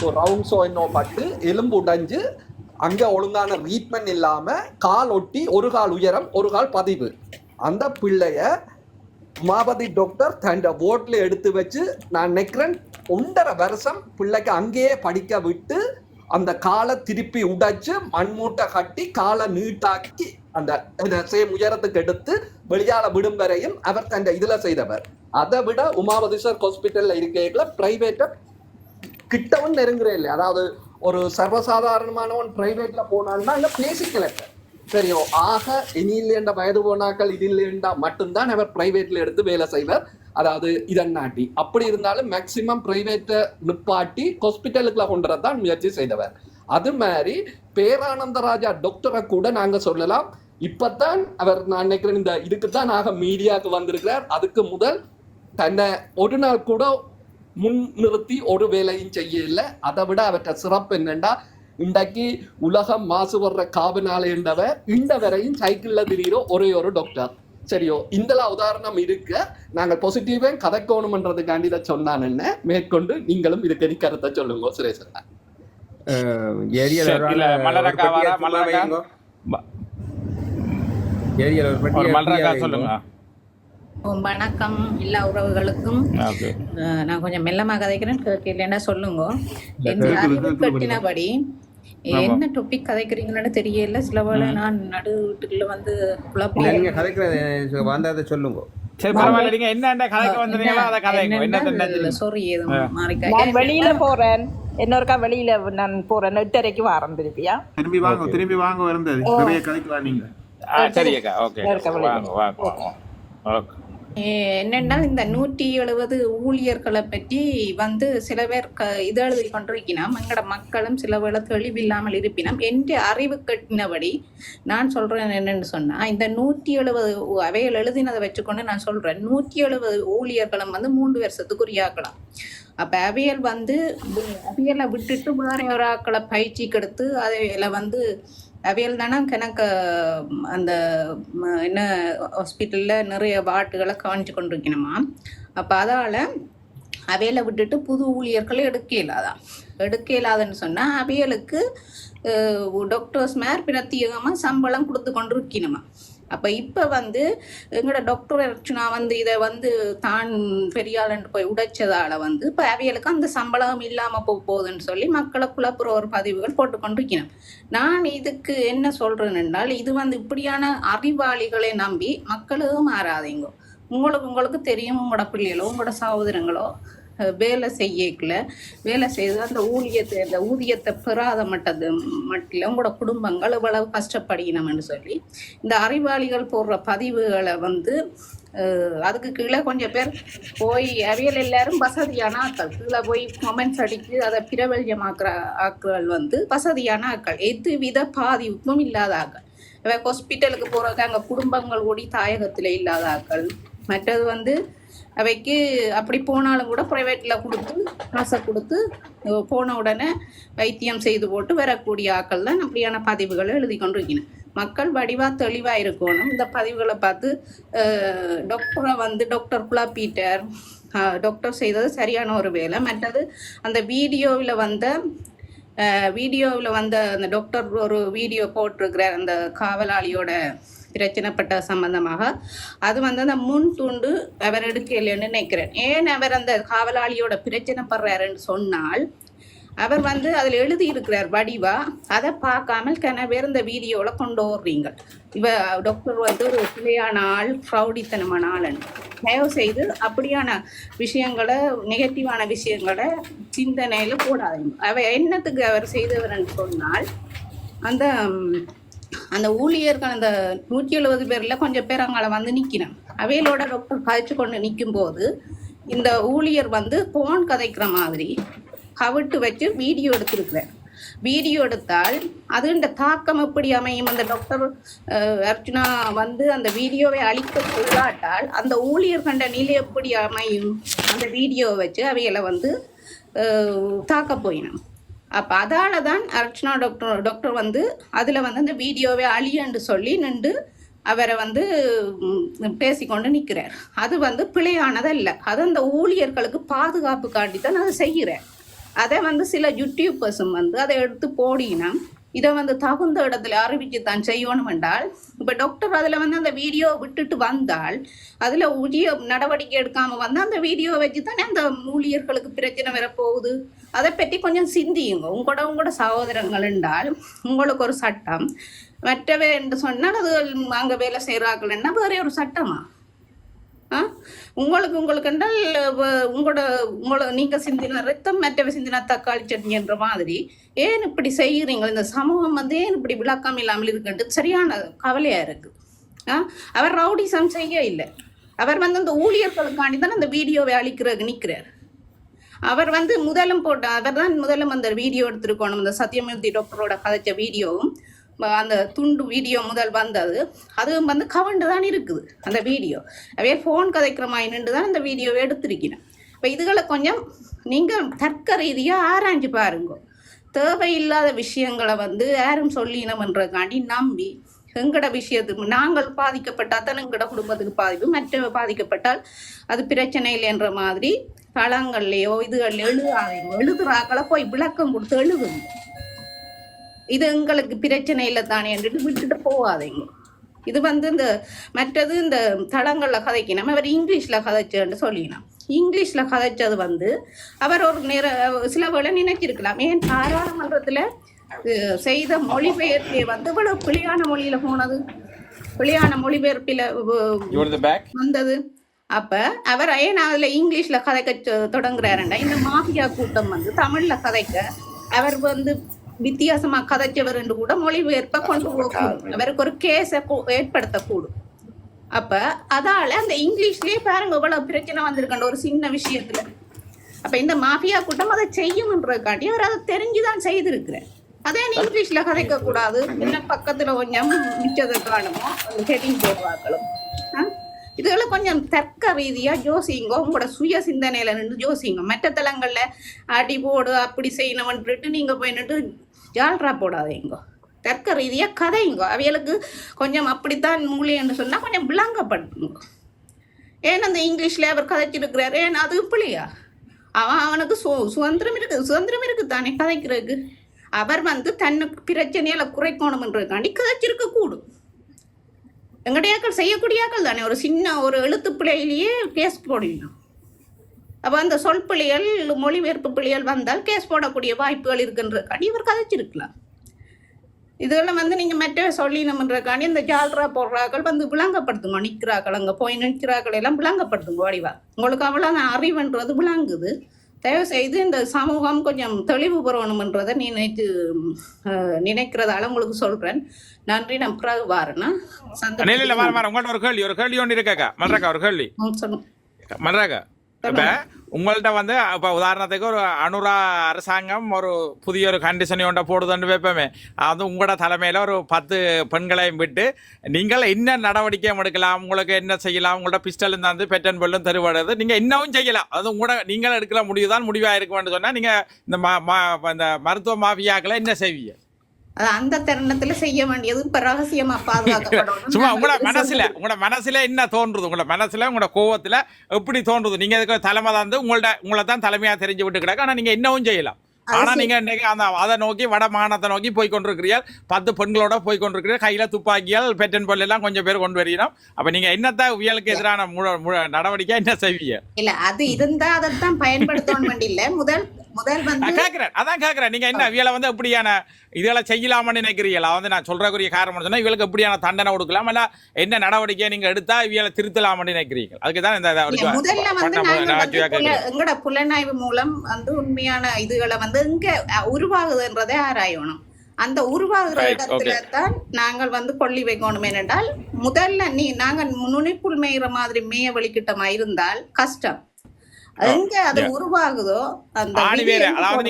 ரவுண்ட்ஸோ என்னோ பட்டு எலும்பு உடைஞ்சு அங்கே ஒழுங்கான ட்ரீட்மெண்ட் இல்லாமல் கால் ஒட்டி ஒரு கால் உயரம் ஒரு கால் பதிவு. அந்த பிள்ளைய உமாபதி டாக்டர் தன் ஓட்டில் எடுத்து வச்சு நான் நினைக்கிறேன் ஒன்றரை வருஷம் பிள்ளைக்கு அங்கேயே படிக்க விட்டு அந்த காலை திருப்பி உடைச்சு மண்மூட்டை கட்டி காலை நீட்டாக்கி அந்த சேம் உயரத்துக்கு எடுத்து வெளியால விடும் வரையும் அவர் தன் இதுல செய்தவர். அதை விட உமாபதீஸ்வர் ஹாஸ்பிட்டல்ல இருக்கிற பிரைவேட்டை கிட்டவும் நெருங்குறே இல்லை. அதாவது ஒரு சர்வசாதாரணமானவன் பிரைவேட்ல போனான்னா அங்க பேசிக்கல சரியோ ஆக இனியில்லேண்ட வயது போனாக்கள் இதில்லேண்டா மட்டும்தான் அவர் பிரைவேட்ல எடுத்து வேலை செய்வார். அதாவது இதன் நாட்டி. அப்படி இருந்தாலும் மேக்சிமம் பிரைவேட்டை நிப்பாட்டி ஹாஸ்பிட்டலுக்குள்ள கொண்டு தான் முயற்சி செய்தவர். அது மாதிரி பேரானந்தராஜா டாக்டரை கூட நாங்க சொல்லலாம். இப்பதான் அவர் நான் நினைக்கிறேன் இந்த இதுக்கு தான் ஆக மீடியாவுக்கு வந்திருக்கிறார். அதுக்கு முதல் தன்னை ஒரு நாள் கூட முன் நிறுத்தி ஒரு வேலையும் செய்யல. அதை விட அவற்றை சிறப்பு என்னண்டா இன்றைக்கு உலகம் மாசுபடுற காவனால என்றவ இந்த வரையும் சைக்கிள்ல திரியிற ஒரே ஒரு டாக்டர் சரியோ? இந்த உதாரணம் இருக்க நாங்கள் பாசிட்டிவே கதைக்கணும்ன்றதுக்காண்டி இதை சொன்னான் என்ன? மேற்கொண்டு நீங்களும் இதுக்கு கருத்தை சொல்லுங்க சுரேசன் அஹ், ஏரியல். சொல்லுங்க. வணக்கம் எல்லா உறவுகளுக்கும். நான் கொஞ்சம் மெல்லமாக கதைக்கிறேன் கேட்கலன்னா சொல்லுங்க. அறிவு கட்டினபடி என்ன டாபிக் கதைக்கிறீங்கன்னு தெரியல. சில வேளை நான் நடு வீட்டுக்குள்ள வந்து இல்ல, குழப்பம் நீங்க கதைக்கிறது வந்ததை சொல்லுங்க. வெளியில போறேன். இன்னொருக்கா வெளியில நான் போறேன். எட்டரைக்கு வாரம் திருப்பியா? திரும்பி வாங்க திரும்பி வாங்க இருந்தது நிறைய கதைக்கலாம் நீங்க. ஆ சரி அக்கா. ஓகே. இருக்க வழி. வாங்க வாங்க வாங்க ஓகே. என்னென்னா இந்த நூற்றி எழுபது ஊழியர்களை பற்றி வந்து சில பேர் க இது எழுதி கொண்டிருக்கினோம். எங்களோட மக்களும் சில வேளை தெளிவில்லாமல் இருப்பினம். என்ற அறிவு கட்டினபடி நான் சொல்கிறேன் என்னென்னு சொன்னால் இந்த நூற்றி எழுபது அவைகள் எழுதினதை வச்சுக்கொண்டு நான் சொல்கிறேன் நூற்றி எழுபது ஊழியர்களும் வந்து மூன்று வருஷத்துக்குரியாக்கலாம் அப்போ அவையல் வந்து அவியலை அவையலை விட்டுட்டு வேற ஒரு ஆக்களை பயிற்சிக்கு எடுத்து அவையில வந்து அவையல் தானே கணக்கு அந்த என்ன ஹாஸ்பிட்டலில் நிறைய வாட்டுகளை கவனிச்சு கொண்டிருக்கணுமா? அப்போ அதால் அவையில விட்டுட்டு புது ஊழியர்களை எடுக்க இல்லாதான் எடுக்க இல்லாதன்னு சொன்னால் அவையலுக்கு டாக்டர்ஸ் மேர் பிரத்யேகமாக சம்பளம் கொடுத்து கொண்டிருக்கணுமா? அப்போ இப்போ வந்து எங்களோட டாக்டர் அர்ச்சனா வந்து இதை வந்து தான் பெரியாளன்று போய் உடைச்சதால வந்து இப்போ அவைகளுக்கு அந்த சம்பளம் இல்லாமல் போக போகுதுன்னு சொல்லி மக்களை குழப்புற ஒரு பதிவுகள் போட்டுக்கொண்டிருக்கணும் நான் இதுக்கு என்ன சொல்றேன் என்றால் இது வந்து இப்படியான அறிவாளிகளை நம்பி மக்களும் மாறாதீங்க. உங்களுக்கு உங்களுக்கு தெரியும் உங்களோட பிள்ளைகளோ உங்களோட சகோதரங்களோ வேலை செய்யக்கல வேலை செய்து அந்த ஊழியத்தை அந்த ஊதியத்தை பெறாத மட்டது மட்டில் உங்களோட குடும்பங்கள் இவ்வளவு கஷ்டப்படுகினம்னு சொல்லி இந்த அறிவாளிகள் போடுற பதிவுகளை வந்து அதுக்கு கீழே கொஞ்சம் பேர் போய் அவியல் எல்லாரும் வசதியான ஆட்கள். கீழே போய் கமெண்ட்ஸ் அடித்து அதை பிரபல்யமாக்குற ஆட்கள் வந்து வசதியான ஆக்கள் எதுவித பாதிப்பும் இல்லாத ஆக்கள் இவ ஹாஸ்பிட்டலுக்கு போகிறதுக்கு அங்கே குடும்பங்கள் ஓடி தாயகத்தில் இல்லாத ஆட்கள். மற்றது வந்து அவைக்கு அப்படி போனாலும் கூட ப்ரைவேட்டில் கொடுத்து காசை கொடுத்து போன உடனே வைத்தியம் செய்து போட்டு வரக்கூடிய ஆட்கள் தான் அப்படியான பதிவுகளை எழுதி கொண்டிருக்கணும் மக்கள் வடிவாக தெளிவாக இருக்கணும். இந்த பதிவுகளை பார்த்து டாக்டரை வந்து டாக்டர் குழாப்பீட்டர் டாக்டர் செய்தது சரியான ஒரு வேலை. மற்றது அந்த வீடியோவில் வந்த வீடியோவில் வந்த அந்த டாக்டர் ஒரு வீடியோ போட்டிருக்கிறார் அந்த காவலாளியோட பிரச்சனைப்பட்ட சம்பந்தமாக. அது வந்து அந்த முன் துண்டு அவர் எடுக்கலைன்னு நினைக்கிறேன். ஏன் அவர் அந்த காவலாளியோட பிரச்சனைப்படுறாருன்னு சொன்னால் அவர் வந்து அதில் எழுதியிருக்கிறார் வடிவா அதை பார்க்காமல் கன பேர் இந்த வீடியோவில் கொண்டு வர்றீங்க. இவ டாக்டர் வந்து ஒரு பிள்ளையான ஆள் ஃப்ரௌடித்தனமான ஆளுன்னு தயவு செய்து அப்படியான விஷயங்களை நெகட்டிவான விஷயங்களை சிந்தனையில் போடாதீங்க. அவ என்னத்துக்கு அவர் செய்தவர்னு சொன்னால் அந்த அந்த ஊழியர்கள் அந்த நூற்றி எழுபது பேரில் கொஞ்சம் பேர் அங்கே வந்து நிற்கணும் அவையிலோட டாக்டர் கதைச்சு கொண்டு நிற்கும் போது இந்த ஊழியர் வந்து போன் கதைக்கிற மாதிரி கவிட்டு வச்சு வீடியோ எடுத்திருக்கிறேன் வீடியோ எடுத்தால் அது இந்த தாக்கம் எப்படி அமையும்? அந்த டாக்டர் அர்ச்சனா வந்து அந்த வீடியோவை அழிக்க சொல்லாட்டால் அந்த ஊழியர் கண்ட நிலை எப்படி அமையும்? அந்த வீடியோவை வச்சு அவைகளை வந்து தாக்க போயினோம் அப்போ அதால் தான் அர்ச்சனா டாக்டர் டாக்டர் வந்து அதில் வந்து அந்த வீடியோவை அழியன்னு சொல்லி நின்று அவரை வந்து பேசிக்கொண்டு நிற்கிறார். அது வந்து பிழையானதல்ல. அது அந்த ஊழியர்களுக்கு பாதுகாப்பு காட்டி தான் அதை செய்கிறார். அதை வந்து சில யூடியூபர்ஸும் வந்து அதை எடுத்து போடினா இதை வந்து தகுந்த இடத்துல அறிவிச்சு தான் செய்யணும் என்றால் இப்போ டாக்டர் அதில் வந்து அந்த வீடியோ விட்டுட்டு வந்தால் அதில் உரிய நடவடிக்கை எடுக்காமல் வந்தால் அந்த வீடியோ வச்சு தானே அந்த ஊழியர்களுக்கு பிரச்சனை வரப்போகுது? அதை பற்றி கொஞ்சம் சிந்தியுங்க. உங்களோட உங்களோட சகோதரங்கள் என்றால் உங்களுக்கு ஒரு சட்டம். மற்றவை என்று சொன்னால் அது அங்கே வேலை செய்கிறார்கள்னா வேறே ஒரு சட்டமா? உங்களுக்கு உங்களுக்கு என்றால் உங்களோட உங்களோட நீங்கள் சிந்தின ரத்தம் மற்றவை சிந்தினா தக்காளி சட்னின்ற மாதிரி ஏன் இப்படி செய்கிறீங்க? இந்த சமூகம் வந்து ஏன் இப்படி விளக்கம் இல்லாமல் இருக்குன்றது? சரியான கவலையாக இருக்கு. அவர் ரவுடிசம் செய்ய இல்லை. அவர் வந்து அந்த ஊழியர்களுக்காண்டி தான் அந்த வீடியோவை அழிக்கிற நிற்கிறார் அவர் வந்து முதலும் போட்ட அவர் தான் முதலும் அந்த வீடியோ எடுத்திருக்கணும். அந்த சத்யமூர்த்தி டாக்டரோட கதைச்ச வீடியோவும் அந்த துண்டு வீடியோ முதல் வந்தது. அதுவும் வந்து கவண்டு தான் இருக்குது அந்த வீடியோ அவே ஃபோன் கதைக்கிற மாதிரி நின்று தான் அந்த வீடியோவை எடுத்திருக்கிறேன். இப்போ இதுகளை கொஞ்சம் நீங்கள் தர்க்க ரீதியாக ஆராய்ஞ்சு பாருங்க. தேவையில்லாத விஷயங்களை வந்து யாரும் சொல்லினம்ன்றதுக்காண்டி நம்பி எங்கட விஷயத்துக்கு நாங்கள் பாதிக்கப்பட்டால் தான் எங்கட குடும்பத்துக்கு பாதிப்பு மற்றவ பாதிக்கப்பட்டால் அது பிரச்சனை இல்லைன்ற மாதிரி தளங்கள்லையோ இதுகள் எழுதாதீங்க எழுதுறாக்களை போய் விளக்கம் கொடுத்து எழுதுங்க. இது எங்களுக்கு பிரச்சனை இல்லை தானே என்றுட்டு விட்டுட்டு போகாதீங்க இது வந்து இந்த மற்றது இந்த தளங்களில் கதைக்கணும். அவர் இங்கிலீஷில் கதைச்சேன்னு சொல்லினோம். இங்கிலீஷில் கதைச்சது வந்து அவர் ஒரு நேர சில வேளை நினைச்சிருக்கலாம். ஏன் பாராளுமன்றத்தில் செய்த மொழிபெயர்ப்பே வந்து இவ்வளவு பிழையான மொழியில் போனது? பிழையான மொழிபெயர்ப்பில் வந்தது. அப்ப அவர் ஏன் அதுல இங்கிலீஷ்ல கதைக்க தொடங்குறாருண்டா இந்த மாஃபியா கூட்டம் வந்து தமிழ்ல கதைக்க அவர் வந்து வித்தியாசமா கதைச்சவர் என்று கூட மொழிபெயர்ப்ப கொண்டு போகக்கூடும் அவருக்கு ஒரு கேஸை ஏற்படுத்தக்கூடும். அப்ப அதால அந்த இங்கிலீஷ்லயே பாருங்க இவ்வளவு பிரச்சனை வந்திருக்கண்ட ஒரு சின்ன விஷயத்துல. அப்ப இந்த மாஃபியா கூட்டம் அதை செய்யும்ன்றதுக்காண்டி அவர் அதை தெரிஞ்சுதான் செய்திருக்கிறார். அதே இங்கிலீஷ்ல கதைக்க கூடாது. என்ன பக்கத்துல கொஞ்சம் மிச்சதை காணுமோ ஹெட்டிங் போடுவாங்களும் இதுகளை கொஞ்சம் தர்க்க ரீதியா ஜோசிங்க உங்களோட சுய சிந்தனையில நின்று ஜோசிங்க. மற்ற தலங்கள்ல அடி போடு அப்படி செய்யணும்ன்ட்டு நீங்க போய் நின்று ஜால்ரா போடாதேங்கோ தர்க்க ரீதியாக கதைங்கோ அவைகளுக்கு கொஞ்சம் அப்படித்தான் மூலியன்னு சொன்னால் கொஞ்சம் விளங்கப்படுத்துங்க ஏன் அந்த இங்கிலீஷில் அவர் கதைச்சிருக்கிறார்? ஏன் அது பிள்ளையா அவன் அவனுக்கு சு சுதந்திரம் இருக்குது சுதந்திரம் இருக்குது தானே கதைக்கிறதுக்கு? அவர் வந்து தன்னுக்கு பிரச்சனையில குறைக்கணும்ன்றதுக்காண்டி கதைச்சிருக்க கூடும். எங்கடையாக்கள் செய்யக்கூடியாக்கள் தானே? ஒரு சின்ன ஒரு எழுத்து பிள்ளையிலேயே கேஸ் போடணும். அப்போ அந்த சொல் பிழைகள் மொழிபெயர்ப்பு பிழைகள் வந்தால் கேஸ் போடக்கூடிய வாய்ப்புகள் இருக்குன்றதுக்காண்டி இவர் கதைச்சிருக்கலாம். இதெல்லாம் வந்து நீங்கள் மற்ற சொல்லினம்ன்றக்காண்டி இந்த ஜால்ரா போடுறாக்கள் வந்து விளங்கப்படுத்துங்க. நிற்கிறாக்கள் அங்கே போய் நிற்கிறாக்கள் எல்லாம் விளங்கப்படுத்துங்க. வடிவா உங்களுக்கு அவ்வளோதான் அறிவுன்றது விளங்குது. தயவு செய்து இந்த சமூகம் கொஞ்சம் தெளிவு பெறணுமன்றதை நினைத்து நினைக்கிறதால உங்களுக்கு சொல்கிறேன் நன்றி நான் பிறகு வாரேன்னா உங்கள்ட்ட ஒரு கேள்வி ஒரு கேள்வி ஒன்று இருக்காக்கா மல்றாக்கா ஒரு கேள்வி. மல்றாக்கா இப்ப உங்கள்ட்ட வந்து இப்ப உதாரணத்துக்கு ஒரு அனுரா அரசாங்கம் ஒரு புதிய ஒரு கண்டிஷன் ஒன்றை போடுதுன்னு வைப்போமே. அது உங்களோட தலைமையில ஒரு பத்து பெண்களையும் விட்டு நீங்கள் என்ன நடவடிக்கை எடுக்கலாம் உங்களுக்கு என்ன செய்யலாம் உங்களோட பிஸ்டல் இருந்தாந்து பெட்டன் பெல்லும் தருவாடுறது நீங்க இன்னமும் செய்யலாம். அது உங்களோட நீங்கள் எடுக்கிற முடிவு தான் முடிவா இருக்கும்னு சொன்னா நீங்க இந்த மா- மா- இந்த மருத்துவ மாஃபியாக்களை என்ன செய்வீங்க? அது அந்த தருணத்துல செய்ய வேண்டியது இப்ப ரகசியமா பாதுகாக்கப்படணும். சும்மா உங்களோட மனசுல. உங்களோட மனசுல என்ன தோன்றுது? உங்களோட மனசுல உங்களோட கோவத்துல எப்படி தோன்றுது? நீங்க இதுக்கு தலைமை தான் உங்களோட உங்களை தான் தலைமையா தெரிஞ்சு விட்டு கிடக்கு. ஆனா நீங்க இன்னமும் செய்யலாம். ஆனா. நீங்க இன்னைக்கு அந்த அதை நோக்கி வட மாகாணத்தை நோக்கி போய் கொண்டிருக்கிறீர்கள். பத்து பெண்களோட போய் கொண்டிருக்கிறீர்கள். கையில துப்பாக்கியால் பெட்டன் பொருள் எல்லாம் கொஞ்சம் பேர் கொண்டு வரீங்க அப்ப நீங்க என்னத்த உயலுக்கு எதிரான நடவடிக்கை என்ன செய்வீங்க? இல்ல அது இருந்தா அதைத்தான் பயன்படுத்தணும் இல்ல முதல் கேட்கிறேன் அதான் கேட்கிறேன் நீங்க என்ன இவளை வந்து எப்படியான இதுகளை செய்யலாம்னு நினைக்கிறீங்களா வந்து நான் சொல்றக்குரிய காரணம் சொன்னா இவளுக்கு எப்படியான தண்டனை கொடுக்கலாம். இல்ல என்ன நடவடிக்கை நீங்க எடுத்தா இவளை திருத்தலாம்னு நினைக்கிறீங்க அதுக்கு தான் இந்த முதல்ல வந்து. எங்கட புலனாய்வு மூலம் வந்து உண்மையான இதுகளை வந்து அஹ், உருவாகுதுன்றதை ஆராயணும். அந்த உருவாகுற இடத்துல தான் நாங்கள் வந்து கொள்ளி வைக்கணும் ஏனென்றால் முதல்ல நீ நாங்க நுனிப்புள் மேயிற மாதிரி மேய வலிக்கிட்டமா இருந்தால் கஷ்டம். எங்க அது. உருவாகுதோ அந்த